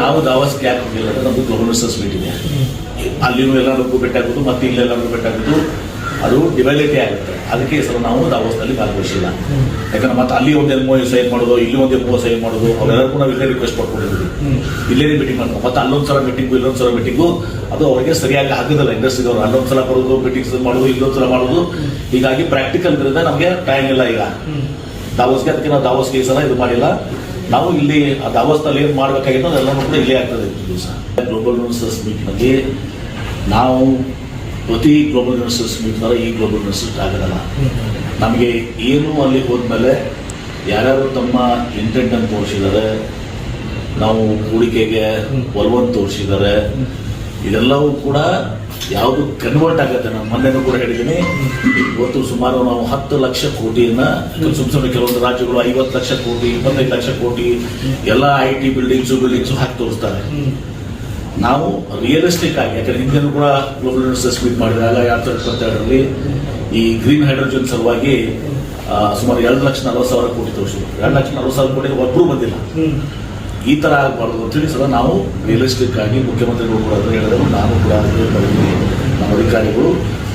ನಾವು ದಾವಸ್ಗೆ ಯಾಕೆ ಹೋಗಿಲ್ಲ ಅಂದ್ರೆ ನಮ್ದು ಗವರ್ನರ್ಸಸ್ ಮೀಟಿಂಗ್ ಅಲ್ಲಿನೂ ಎಲ್ಲರಿಗೂ ಭೇಟಿಯಾಗೋದು ಮತ್ತೆ ಇಲ್ಲೆಲ್ಲರಿಗೂ ಭೇಟಿಯಾಗೋದು ಅದು ಡಿವೈಲಿಟಿ ಆಗುತ್ತೆ. ಅದಕ್ಕೆ ಸರ್ ನಾವು ದಾವಸ್ನಲ್ಲಿ ಭಾಗವಹಿಸಿಲ್ಲ. ಯಾಕಂದ್ರೆ ಮತ್ತೆ ಅಲ್ಲಿ ಒಂದು ಎಂ ಸೈನ್ ಮಾಡೋದು ಇಲ್ಲಿ ಒಂದು ಎಲ್ಮೋ ಸೈನ್ ಮಾಡೋದು ಅವೆಲ್ಲರಿಗೂ ನಾವು ಇಲ್ಲೇ ರಿಕ್ವೆಸ್ಟ್ ಮಾಡ್ಕೊಂಡಿದ್ವಿ ಇಲ್ಲೇ ಮೀಟಿಂಗ್ ಮಾಡ್ಕೊಂಡು ಮತ್ತೆ ಅಲ್ಲೊಂದು ಸಲ ಮೀಟಿಂಗು ಇಲ್ಲೊಂದು ಸಲ ಮೀಟಿಂಗು ಅದು ಅವರಿಗೆ ಸರಿಯಾಗಿ ಆಗೋದಿಲ್ಲ. ಇಂಡಸ್ಟ್ರಿದವರು ಅಲ್ಲೊಂದು ಸಲ ಬರೋದು ಮೀಟಿಂಗ್ಸ್ ಮಾಡೋದು ಇಲ್ಲೊಂದು ಸಲ ಮಾಡೋದು. ಹೀಗಾಗಿ ಪ್ರಾಕ್ಟಿಕಲ್ ಇದ್ರಿಂದ ನಮಗೆ ಟೈಮ್ ಇಲ್ಲ ಈಗ. ದಾವಸ್ಗೆ ಅದಕ್ಕೆ ನಾವು ದಾವಸ್ಗೆ ಈ ಸಲ ಇದು ಮಾಡಿಲ್ಲ. ನಾವು ಇಲ್ಲಿ ಆ ದಾವಸ್ನಲ್ಲಿ ಏನು ಮಾಡಬೇಕಾಗಿತ್ತು ಅದೆಲ್ಲನೂ ಕೂಡ ಇಲ್ಲೇ ಆಗ್ತದೆ ದಿವಸ. ಗ್ಲೋಬಲ್ ಯೂನಿವರ್ಸಸ್ ಮೀಟ್ನಲ್ಲಿ ನಾವು ಪ್ರತಿ ಗ್ಲೋಬಲ್ ಯೂನಿವರ್ಸಸ್ ಮೀಟ್ ತರ ಈ ಗ್ಲೋಬಲ್ ಯೂನಿವರ್ಸಿಟಿ ಆಗೋದಲ್ಲ ನಮಗೆ ಏನು ಅಲ್ಲಿ ಹೋದ್ಮೇಲೆ ಯಾರ್ಯಾರು ತಮ್ಮ ಇಂಟೆಂಟ್ ಅನ್ನು ತೋರಿಸಿದ್ದಾರೆ, ನಾವು ಹೂಡಿಕೆಗೆ ಒಲವನ್ನು ತೋರಿಸಿದ್ದಾರೆ, ಇದೆಲ್ಲವೂ ಕೂಡ ಯಾವುದು ಕನ್ವರ್ಟ್ ಆಗುತ್ತೆ ನಾನು ಮೊನ್ನೆನೂ ಕೂಡ ಹೇಳಿದ್ದೀನಿ. ಇವತ್ತು ಸುಮಾರು ನಾವು ಹತ್ತು ಲಕ್ಷ ಕೋಟಿಯನ್ನ ಸುಮ್ ಸುಮ್ಮನೆ ಕೆಲವೊಂದು ರಾಜ್ಯಗಳು ಐವತ್ತು ಲಕ್ಷ ಕೋಟಿ, ಇಪ್ಪತ್ತೈದು ಲಕ್ಷ ಕೋಟಿ, ಎಲ್ಲ ಐ ಟಿ ಬಿಲ್ಡಿಂಗ್ಸು ಬಿಲ್ಡಿಂಗ್ಸು ಹಾಕಿ ತೋರಿಸ್ತಾರೆ. ನಾವು ರಿಯಲಿಸ್ಟಿಕ್ ಆಗಿ, ಯಾಕಂದ್ರೆ ಹಿಂದೆನೂ ಕೂಡ ಗ್ಲೋಬಲ್ ಯೂನಿವರ್ಸಿಟಿ ಮೀಟ್ ಮಾಡಿದಾಗ ಎರಡ್ ಸಾವಿರದ ಇಪ್ಪತ್ತೆರಡರಲ್ಲಿ ಈ ಗ್ರೀನ್ ಹೈಡ್ರೋಜನ್ ಸಲುವಾಗಿ ಸುಮಾರು ಎರಡು ಲಕ್ಷ ನಲವತ್ತು ಸಾವಿರ ಕೋಟಿ ತೋರಿಸಿದ್ರು. ಎರಡು ಲಕ್ಷ ನಲವತ್ತು ಸಾವಿರ ಕೋಟಿ ಒಬ್ಬರು ಬಂದಿಲ್ಲ. ಈ ಥರ ಆಗಬಾರ್ದು ಅಂತೇಳಿ ಸಲ ನಾವು ರಿಯಲಿಸ್ಟಿಕ್ ಆಗಿ ಮುಖ್ಯಮಂತ್ರಿಗಳು ಕೂಡ ಅದನ್ನು ಹೇಳಿದ್ರು. ನಾನು ಕೂಡ ಅದನ್ನು ನಮ್ಮ ಅಧಿಕಾರಿಗಳು,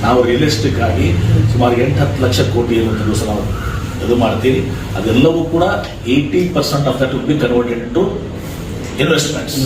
ನಾವು ರಿಯಲಿಸ್ಟಿಕ್ ಆಗಿ ಸುಮಾರು ಎಂಟು ಹತ್ತು ಲಕ್ಷ ಕೋಟಿ ಏನಂತೇಳಿ ದಿವಸ ನಾವು ಇದು ಮಾಡ್ತೀವಿ. ಅದೆಲ್ಲವೂ ಕೂಡ eighty percent of that will be converted to investments